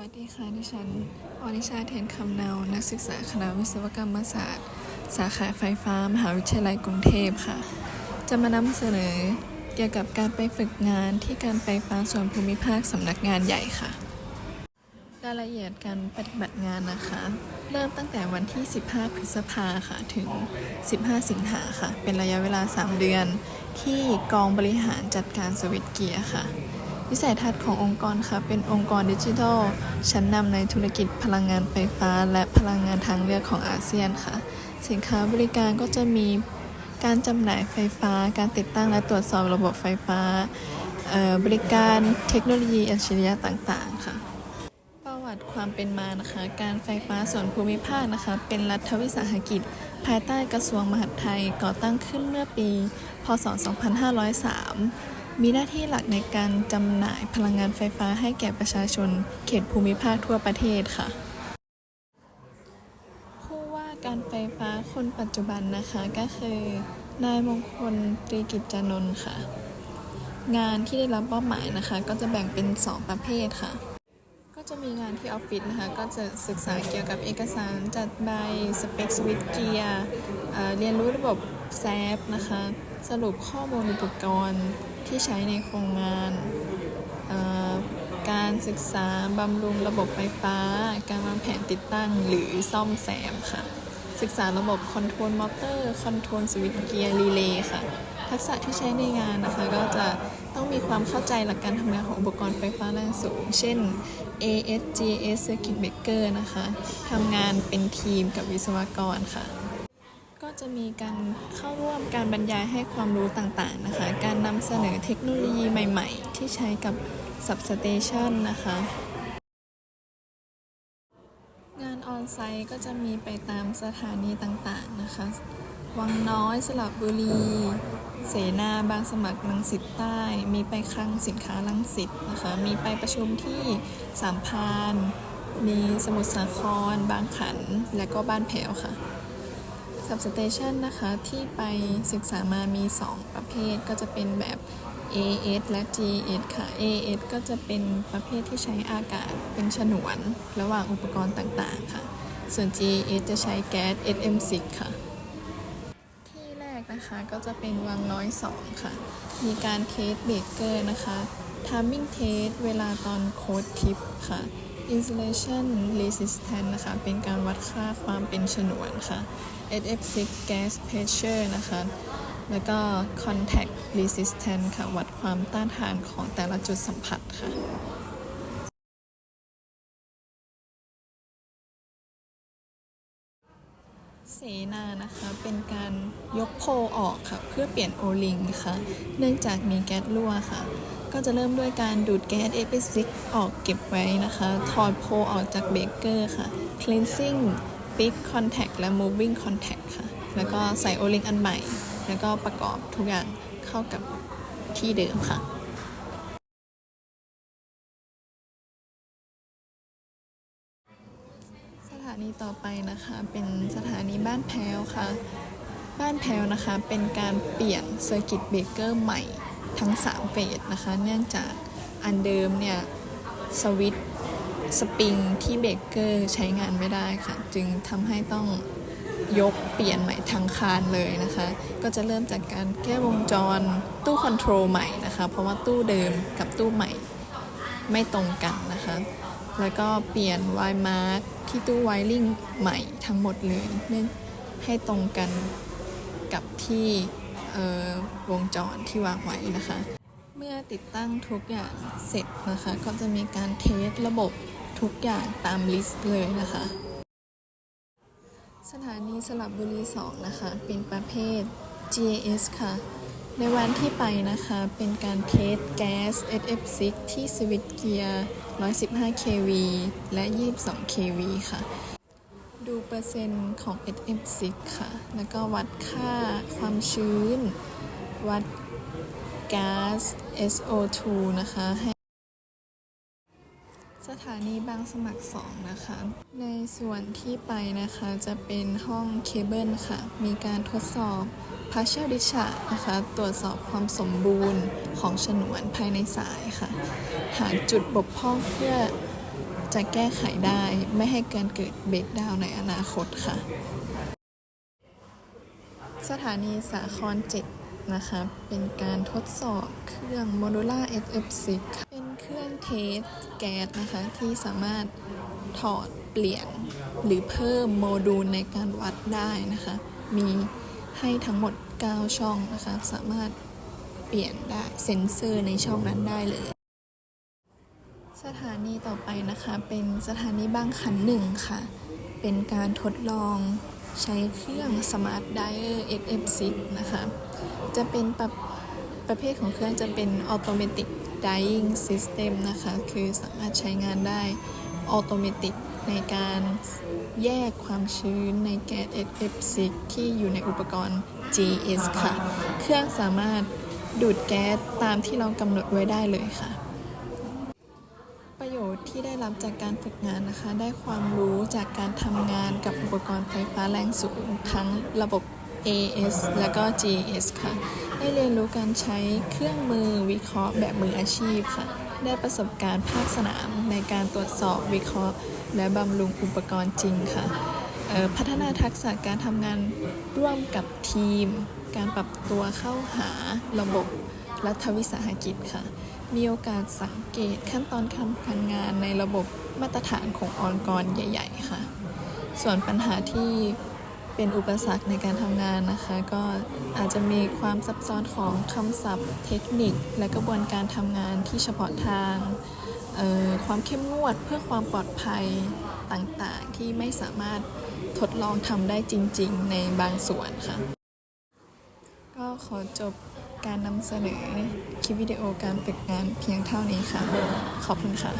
วัสดีค่ะ ดิฉันอนิชาเทนคำเนา นักศึกษาคณะวิศวกรรมศาสตร์ สาขาไฟฟ้า มหาวิทยาลัยกรุงเทพค่ะ จะมานำเสนอเกี่ยวกับการไปฝึกงานที่การไฟฟ้าส่วนภูมิภาคสำนักงานใหญ่ค่ะ รายละเอียดการปฏิบัติงานนะคะ เริ่มตั้งแต่วันที่ 15 พฤษภาค่ะ ถึง 15 สิงหาค่ะ เป็นระยะเวลา 3 เดือน ที่กองบริหารจัดการสวิตเกียร์ค่ะ วิสัยทัศน์ขององค์กรค่ะ เป็นองค์กรดิจิทัล ชั้นนำในธุรกิจพลังงานไฟฟ้า และพลังงานทางเลือกของอาเซียนค่ะ สินค้าบริการก็จะมีการจำหน่ายไฟฟ้า การติดตั้งและตรวจสอบระบบไฟฟ้า บริการเทคโนโลยีอัจฉริยะต่างๆ ค่ะ ประวัติความเป็นมานะคะ การไฟฟ้าส่วนภูมิภาคนะคะ เป็นรัฐวิสาหกิจ ภายใต้กระทรวงมหาดไทยก่อตั้งขึ้นเมื่อปี พศ 2503 มีหน้าที่หลักในการจำหน่ายพลังงานไฟฟ้าให้แก่ประชาชน เขตภูมิภาคทั่วประเทศค่ะ ผู้ว่าการไฟฟ้าคนปัจจุบันนะคะก็คือนายมงคลตรีกิจจานนท์ค่ะ งานที่ได้รับมอบหมายนะคะ ก็จะแบ่งเป็น 2 ประเภทค่ะ ก็จะมีงานที่ออฟฟิศนะคะ ก็จะศึกษาเกี่ยวกับเอกสารจัดใบสเปคสวิตเกียร์เรียนรู้ระบบแซฟนะคะ สรุปข้อมูลอุปกรณ์ ที่ใช้ในโครงงานการศึกษาบำรุงระบบไฟฟ้า การวางแผนติดตั้งหรือซ่อมแซมค่ะ ศึกษาระบบคอนโทรลมอเตอร์คอนโทรลสวิตช์เกียร์รีเลย์ค่ะ ทักษะที่ใช้ในงานนะคะก็จะต้องมีความเข้าใจหลักการทำงานของอุปกรณ์ไฟฟ้าแรงสูง เช่น ASGS Circuit Breaker นะคะทำงานเป็นทีมกับวิศวกรค่ะ จะมีการเข้าร่วมการบรรยายให้ความรู้ต่างๆนะคะ การนำเสนอเทคโนโลยีใหม่ๆ ที่ใช้กับ Substation นะคะ งานออนไซต์ก็จะมีไปตามสถานีต่างๆนะคะ วังน้อยสระบุรี เสนาบางสมัครลังสิตใต้ มีไปคลังสินค้าลังสิตนะคะ มีไปประชุมที่สามพาน มีสมุทรสาคร บางขัน และก็บ้านแผวค่ะ Substation นะคะที่ไปศึกษามามี 2 ประเภทก็จะเป็นแบบ AS และ GS ค่ะ AS ก็จะเป็นประเภทที่ใช้อากาศเป็นฉนวนระหว่างอุปกรณ์ต่างๆค่ะ ส่วน GS จะใช้แก๊ส SM6 ค่ะ ที่แรกนะคะก็จะเป็นวังน้อย 2 ค่ะ มีการเทสเบรกเกอร์นะคะ timing test เวลาตอนโค้ดทิปค่ะ insulation resistance นะคะ เป็นการวัดค่าความเป็นฉนวนค่ะ SF6 gas pressure นะคะ แล้วก็ contact resistance ค่ะ วัดความต้านทานของแต่ละจุดสัมผัสค่ะ เสนานะคะเป็นการยกโพลออกค่ะเพื่อเปลี่ยนโอลิงค่ะเนื่องจากมีแก๊สรั่วค่ะ ก็จะเริ่มด้วยการดูดแก๊สเอพิซิกออกเก็บไว้นะคะ ถอดโพลออกจากเบรกเกอร์ค่ะ cleansing fix contact และ moving contact ค่ะ แล้วก็ใส่โอลิงอันใหม่ แล้วก็ประกอบทุกอย่างเข้ากับที่เดิมค่ะ นีต่อไปนะคะเป็นสถานีบ้านแพ้วค่ะ บ้านแพ้วนะคะเป็นการเปลี่ยนเซอร์กิตเบรกเกอร์ใหม่ทั้ง 3 เฟสนะคะ เนื่องจากอันเดิมเนี่ยสวิตสปริงที่เบรกเกอร์ใช้งานไม่ได้ค่ะ จึงทำให้ต้องยกเปลี่ยนใหม่ทั้งคานเลยนะคะ ก็จะเริ่มจากการแก้วงจรตู้คอนโทรลใหม่นะคะ เพราะว่าตู้เดิมกับตู้ใหม่ไม่ตรงกันนะคะ แล้วก็เปลี่ยนไวมาร์กที่ตู้ไวริงใหม่ทั้งหมดเลยเให้ตรงกันกับที่วงจรที่วางไว้นะคะ เมื่อติดตั้งทุกอย่างเสร็จนะคะ ก็จะมีการเทสระบบทุกอย่างตามลิสต์เลยนะคะ สถานีสลับบุรี 2 นะคะ เป็นประเภท GAS ค่ะ ในวันที่ไปนะคะเป็นการเทสแก๊ส SF6 ที่สวิตเกียร์ 115 kV และ 22 kV ค่ะ ดูเปอร์เซ็นต์ของ SF6 ค่ะ แล้วก็วัดค่าความชื้น วัดก๊าซ SO2 นะคะให้ สถานีบางสมัคร 2 นะคะ ในส่วนที่ไปนะคะจะเป็นห้องเคเบิลค่ะ มีการทดสอบ partial discharge นะคะ ตรวจสอบความสมบูรณ์ของฉนวนภายในสายค่ะ หาจุดบกพร่องเพื่อจะแก้ไขได้ไม่ให้การเกิดเบรกดาวในอนาคตค่ะ สถานีสาคร7นะคะ เป็นการทดสอบเครื่อง Modular SF6 ค่ะ รื่องเทสแก๊สนะคะ ที่สามารถถอดเปลี่ยนหรือเพิ่มโมดูลในการวัดได้นะคะ มีให้ทั้งหมด 9 ช่องนะคะ สามารถเปลี่ยนได้เซ็นเซอร์ในช่องนั้นได้เลย สถานีต่อไปนะคะเป็นสถานีบางขันหนึ่งค่ะ เป็นการทดลองใช้เครื่อง Smart Dyer SF6 นะคะ จะเป็นประประเภทของเครื่องจะเป็น Automatic Dyeing System นะคะ คือสามารถใช้งานได้ Automatic ในการแยกความชื้นในแก๊ส SF6 ที่อยู่ในอุปกรณ์ GS ค่ะ เครื่องสามารถดูดแก๊สตามที่เรากำหนดไว้ได้เลยค่ะ ประโยชน์ที่ได้รับจากการฝึกงานนะคะ ได้ความรู้จากการทำงานกับอุปกรณ์ไฟฟ้าแรงสูงทั้งระบบ AS และก็ GS ค่ะ ได้เรียนรู้การใช้เครื่องมือวิเคราะห์แบบมืออาชีพค่ะ ได้ประสบการณ์ภาคสนามในการตรวจสอบวิเคราะห์ และบำรุงอุปกรณ์จริงค่ะออพัฒนาทักษะการทำงานร่วมกับทีม การปรับตัวเข้าหาระบบรัฐวิสาหกิจค่ะ มีโอกาสสังเกตขั้นตอนการทำงานในระบบมาตรฐานขององค์กรใหญ่ ๆ ค่ะ ส่วนปัญหาที่ เป็นอุปสรรคในการทำงานนะคะ ก็อาจจะมีความซับซ้อนของคำศัพท์ เทคนิค และกระบวนการทำงานที่เฉพาะทางออความเข้มงวดเพื่อความปลอดภัยต่างๆ ที่ไม่สามารถทดลองทำได้จริง ๆ ในบางส่วนค่ะ ก็ขอจบการนำเสนอคลิปวิดีโอการฝึกงานเพียงเท่านี้ค่ะ ขอบคุณค่ะ